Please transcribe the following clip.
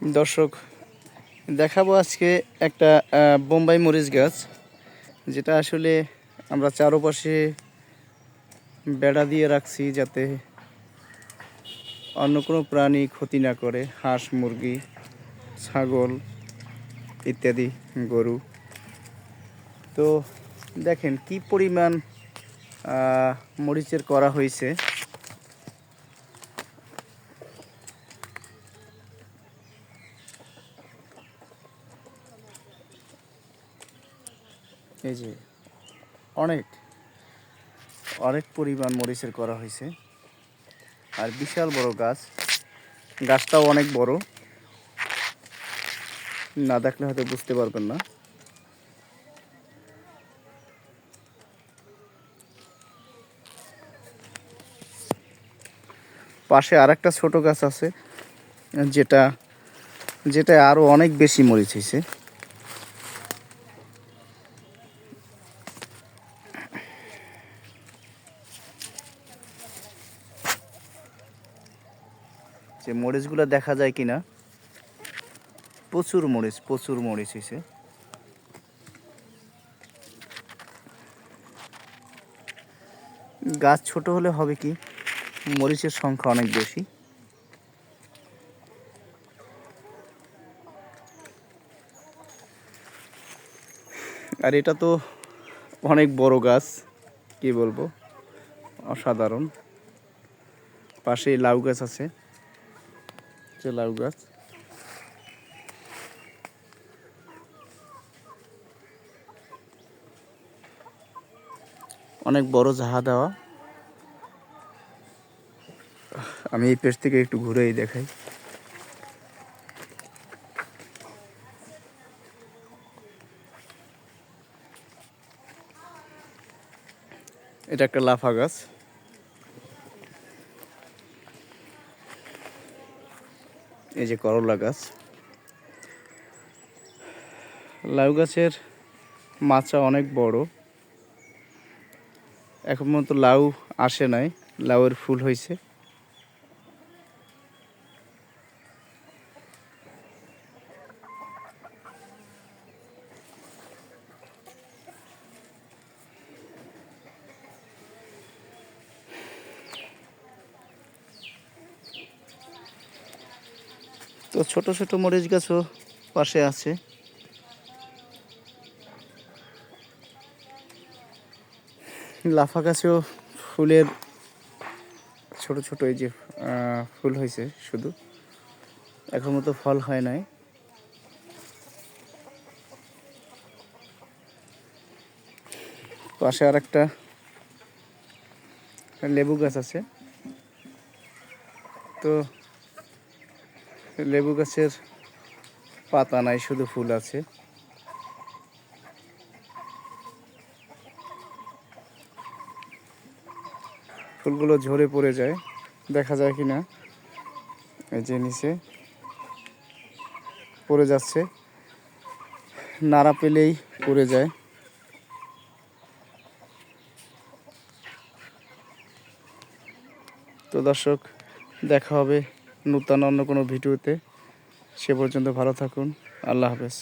দর্শক, দেখাবো আজকে একটা বোম্বাই মরিচ গাছ, যেটা আসলে আমরা চারোপাশে বেড়া দিয়ে রাখছি যাতে অন্য কোনো প্রাণী ক্ষতি না করে, হাঁস, মুরগি, ছাগল ইত্যাদি, গরু। তো দেখেন কি পরিমাণ মরিচের করা হয়েছে। এই যে, অনেক অনেক পরিমাণ মরিচের করা হয়েছে। আর বিশাল বড় গাছ, গাছটাও অনেক বড়। না দেখলে হয়তো বুঝতে পারবেন না। পাশে আরেকটা ছোট গাছ আছে, যেটা যেটা আরও অনেক বেশি মরিচ হয়েছে। যে মরিচগুলো দেখা যায় কি না প্রচুর মরিচ প্রচুর মরিচ হয়েছে গাছ ছোট হলে হবে কি? মরিচের সংখ্যা অনেক বেশি। আর এটা তো অনেক বড় গাছ, কি বলব? অসাধারণ। পাশেই লাউ গাছ আছে। যে লাউ গাছ। অনেক বড় জাহা দেওয়া। আমি এই পেজ থেকে একটু ঘুরেই দেখাই। এটা একটা লাফা গাছ। এই যে করলা গাছ। লাউ গাছের মাচা অনেক বড়। এখন পর্যন্ত লাউ আসে নাই, লাউয়ের ফুল হয়েছে। তো ছোট ছোট মরিচ গাছও পাশে আছে। লাফা গাছেও ফুলের ছোট ছোট এই যে ফুল হয়েছে শুধু। এখন মতো ফল হয় নাই। পাশে আর একটা লেবু গাছ আছে। তো লেবু গাছের পাতা নাই, শুধু ফুল আছে। ফুলগুলো ঝরে পড়ে যায়, দেখা যায় কি না এই যে নিচে পড়ে যাচ্ছে, নাড়া পেলেই পড়ে যায়। তো দর্শক, দেখা হবে নূতন অন্য কোনো ভিডিওতে সে পর্যন্ত ভালো থাকুন। আল্লাহ হাফেজ।